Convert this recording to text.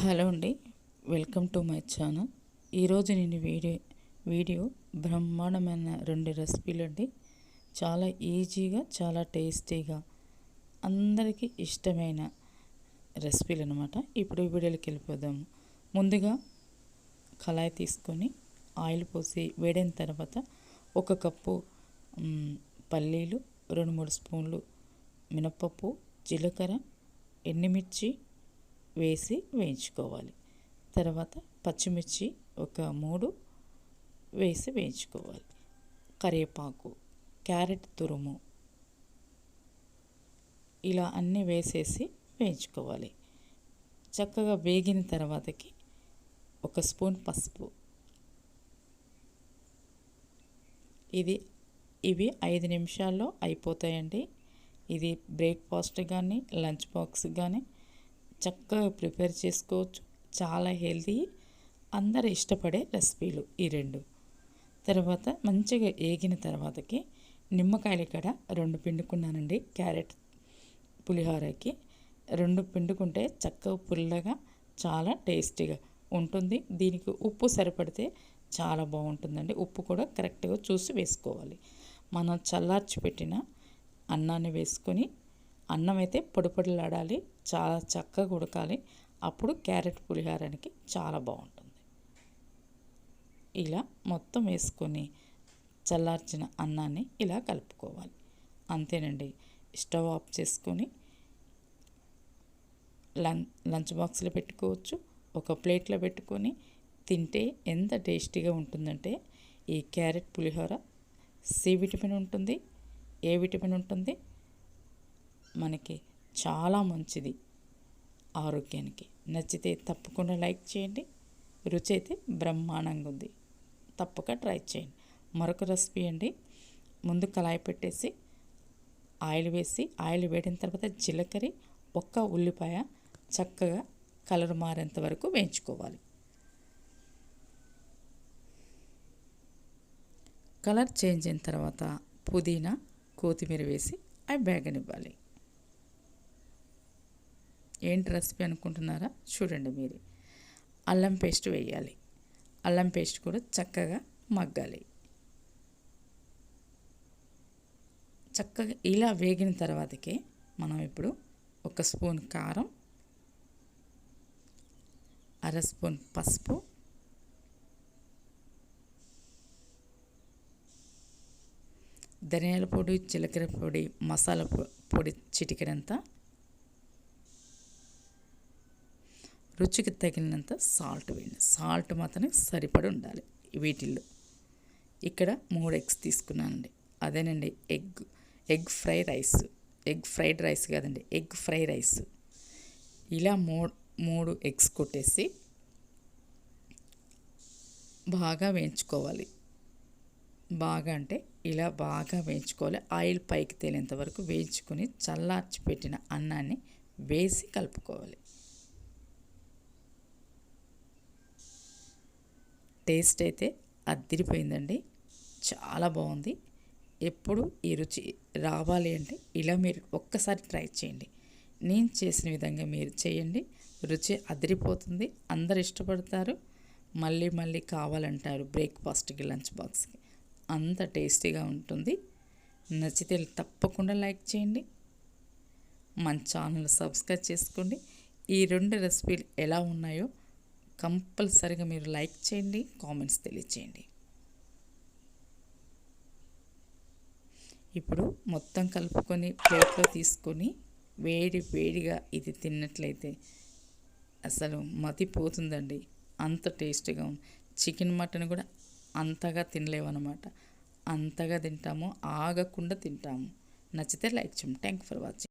Hello అండి. Welcome to my channel. ఈరోజు నేను వీడియో వీడియో బ్రహ్మాండమైన రెండు రెసిపీలు అండి. చాలా ఈజీగా చాలా టేస్టీగా అందరికీ ఇష్టమైన రెసిపీలు అనమాట ఇప్పుడు ఈ వీడియోకి వెళ్ళిపోదాము ముందుగా కళాయి తీసుకొని ఆయిల్ పోసి వేడైన తర్వాత ఒక కప్పు పల్లీలు రెండు మూడు స్పూన్లు మినప్పప్పు జీలకర్ర ఎండుమిర్చి వేసి వేయించుకోవాలి. తర్వాత పచ్చిమిర్చి ఒక మూడు వేసి వేయించుకోవాలి. కరివేపాకు క్యారెట్ తురుము ఇలా అన్నీ వేసేసి వేయించుకోవాలి. చక్కగా వేగిన తర్వాతకి ఒక స్పూన్ పసుపు. ఇది ఇవి ఐదు నిమిషాల్లో అయిపోతాయండి. ఇది బ్రేక్ఫాస్ట్ కానీ లంచ్ బాక్స్ కానీ చక్కగా ప్రిపేర్ చేసుకోవచ్చు. చాలా హెల్తీ. అందరు ఇష్టపడే రెసిపీలు ఈ రెండు. తర్వాత మంచిగా ఏగిన తర్వాతకి నిమ్మకాయలు ఇక్కడ రెండు పిండుకున్నానండి. క్యారెట్ పులిహోరకి రెండు పిండుకుంటే చక్కగా పుల్లగా చాలా టేస్టీగా ఉంటుంది. దీనికి ఉప్పు సరిపడితే చాలా బాగుంటుందండి. ఉప్పు కూడా కరెక్ట్గా చూసి వేసుకోవాలి. మనం చల్లార్చి పెట్టిన అన్నాన్ని వేసుకొని అన్నం అయితే పొడి పొడిలాడాలి చాలా చక్కగా ఉడకాలి. అప్పుడు క్యారెట్ పులిహారానికి చాలా బాగుంటుంది. ఇలా మొత్తం వేసుకొని చల్లార్చిన అన్నాన్ని ఇలా కలుపుకోవాలి. అంతేనండి స్టవ్ ఆఫ్ చేసుకొని లంచ్ బాక్స్లో పెట్టుకోవచ్చు. ఒక ప్లేట్లో పెట్టుకొని తింటే ఎంత టేస్టీగా ఉంటుందంటే ఈ క్యారెట్ పులిహోర సి విటమిన్ ఉంటుంది ఏ విటమిన్ ఉంటుంది మనకి చాలా మంచిది ఆరోగ్యానికి. నచ్చితే తప్పకుండా లైక్ చేయండి. రుచి అయితే బ్రహ్మాండంగా ఉంది. తప్పక ట్రై చేయండి. మరొక రెసిపీ అండి. ముందు కళాయి పెట్టేసి ఆయిల్ వేసి ఆయిల్ వేడిన తర్వాత జీలకర్ర ఒక్క ఉల్లిపాయ చక్కగా కలర్ మారేంత వరకు వేయించుకోవాలి. కలర్ చేంజ్ అయిన తర్వాత పుదీనా కొత్తిమీర వేసి అవి బేగనివ్వాలి ఏంటి రెసిపీ అనుకుంటున్నారా? చూడండి మీరు అల్లం పేస్ట్ వేయాలి. అల్లం పేస్ట్ కూడా చక్కగా మగ్గాలి. చక్కగా ఇలా వేగిన తర్వాతకే మనం ఇప్పుడు ఒక స్పూన్ కారం అర స్పూన్ పసుపు ధనియాల పొడి జీలకర్ర పొడి మసాలా పొడి చిటికెడంతా రుచికి తగినంత సాల్ట్ వేయండి. సాల్ట్ మాత్రమే సరిపడి ఉండాలి వీటిల్లో. ఇక్కడ మూడు ఎగ్స్ తీసుకున్నానండి. అదేనండి egg egg fry rice. Egg fried rice కాదండి ఎగ్ ఫ్రై రైస్. ఇలా మూడు మూడు ఎగ్స్ కొట్టేసి బాగా వేయించుకోవాలి. బాగా అంటే ఇలా బాగా వేయించుకోవాలి. ఆయిల్ పైకి తేలేంత వరకు వేయించుకొని చల్లార్చి పెట్టిన అన్నాన్ని వేసి కలుపుకోవాలి. టేస్ట్ అయితే అద్దిరిపోయిందండి చాలా బాగుంది. ఎప్పుడు ఈ రుచి రావాలి అంటే ఇలా మీరు ఒక్కసారి ట్రై చేయండి. నేను చేసిన విధంగా మీరు చేయండి. రుచి అదిరిపోతుంది. అందరు ఇష్టపడతారు. మళ్ళీ మళ్ళీ కావాలంటారు బ్రేక్ఫాస్ట్కి లంచ్ బాక్స్కి. అంత టేస్టీగా ఉంటుంది. నచ్చితే తప్పకుండా లైక్ చేయండి. మన ఛానల్ సబ్స్క్రైబ్ చేసుకోండి. ఈ రెండు రెసిపీలు ఎలా ఉన్నాయో కంపల్సరిగా మీరు లైక్ చేయండి కామెంట్స్ తెలియచేయండి. ఇప్పుడు మొత్తం కలుపుకొని ప్లేట్లో తీసుకొని వేడి వేడిగా ఇది తిన్నట్లయితే అసలు మతిపోతుందండి. అంత టేస్టీగా చికెన్ మటన్ కూడా అంతగా తినలేవన్నమాట. అంతగా తింటాము ఆగకుండా తింటాము. నచ్చితే లైక్ చేయండి. Thank for watching.